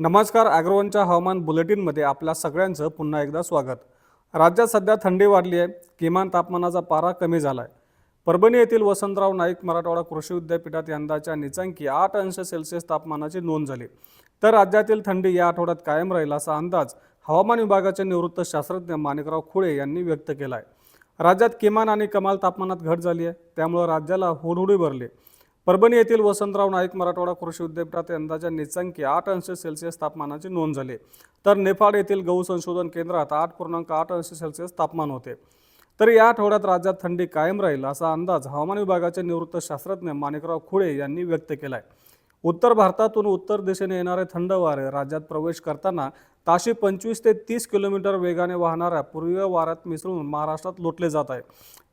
नमस्कार ॲग्रोवनच्या हवामान बुलेटिनमध्ये आपल्या सगळ्यांचं पुन्हा एकदा स्वागत. राज्यात सध्या थंडी वाढली आहे किमान तापमानाचा पारा कमी झाला आहे परभणी येथील वसंतराव नाईक मराठवाडा कृषी विद्यापीठात यंदाच्या निचांकी आठ अंश सेल्सिअस तापमानाची नोंद झाली. तर राज्यातील थंडी या आठवड्यात कायम राहील असा अंदाज हवामान विभागाचे निवृत्त शास्त्रज्ञ माणिकराव खुळे यांनी व्यक्त केला आहे राज्यात किमान आणि कमाल तापमानात घट झाली आहे त्यामुळे राज्याला हुडहुडी भरली परभणी येथील वसंतराव नाईक मराठवाडा कृषी विद्यापीठात यंदाच्या निचांकी आठ अंश सेल्सिअस तापमानाची नोंद झाली. तर नेपाळ येथील गहू संशोधन केंद्रात आठ पूर्णांक आठ अंश सेल्सिअस तापमान होते. तर या आठवड्यात राज्यात थंडी कायम राहील असा अंदाज हवामान विभागाचे निवृत्त शास्त्रज्ञ माणिकराव खुळे यांनी व्यक्त केला आहे उत्तर भारतातून उत्तर दिशेने येणारे थंड वारे राज्यात प्रवेश करताना ताशी पंचवीस ते तीस किलोमीटर वेगाने वाहणाऱ्या पूर्वीय वाऱ्यात मिसळून महाराष्ट्रात लोटले जात आहे.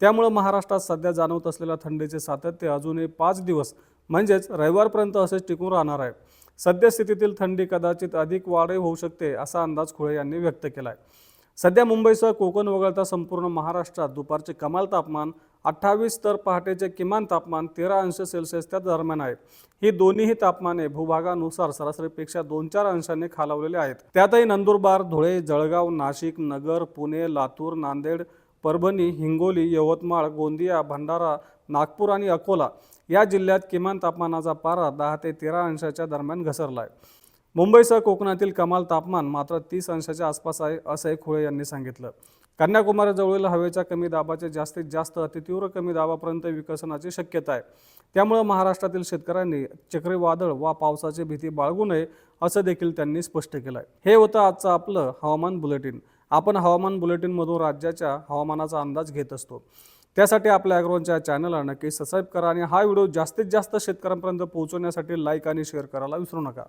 त्यामुळे महाराष्ट्रात सध्या जाणवत असलेल्या थंडीचे सातत्य अजूनही पाच दिवस म्हणजेच रविवारपर्यंत असेच टिकून राहणार आहे. सद्यस्थितीतील थंडी कदाचित अधिक वाढही होऊ शकते असा अंदाज खुळे यांनी व्यक्त केला आहे सध्या मुंबईसह कोकण वगळता संपूर्ण महाराष्ट्रात दुपारचे कमाल तापमान अठ्ठावीस तर पहाटेचे किमान तापमान तेरा अंश सेल्सिअस त्या दरम्यान आहे. ही दोन्हीही तापमाने भूभागानुसार सरासरीपेक्षा दोन चार अंशांनी खालावलेले आहेत. त्यातही नंदुरबार धुळे जळगाव नाशिक नगर पुणे लातूर नांदेड परभणी हिंगोली यवतमाळ गोंदिया भंडारा नागपूर आणि अकोला या जिल्ह्यात किमान तापमानाचा पारा दहा ते तेरा अंशाच्या दरम्यान घसरला आहे मुंबईसह कोकणातील कमाल तापमान मात्र तीस अंशाच्या आसपास आहे असंही खुळे यांनी सांगितलं. कन्याकुमारीजवळील हवेच्या कमी दाबाचे जास्तीत जास्त अतितीव्र कमी दाबापर्यंत विकसनाची शक्यता आहे. त्यामुळे महाराष्ट्रातील शेतकऱ्यांनी चक्रीवादळ वा पावसाची भीती बाळगू नये असं देखील त्यांनी स्पष्ट केलं आहे हे होतं आजचं आपलं हवामान बुलेटिन. आपण हवामान बुलेटिनमधून राज्याच्या हवामानाचा अंदाज घेत असतो. त्यासाठी आपल्या ॲग्रोनच्या चॅनलला नक्की सबस्क्राईब करा आणि हा व्हिडिओ जास्तीत जास्त शेतकऱ्यांपर्यंत पोहोचवण्यासाठी लाईक आणि शेअर करायला विसरू नका.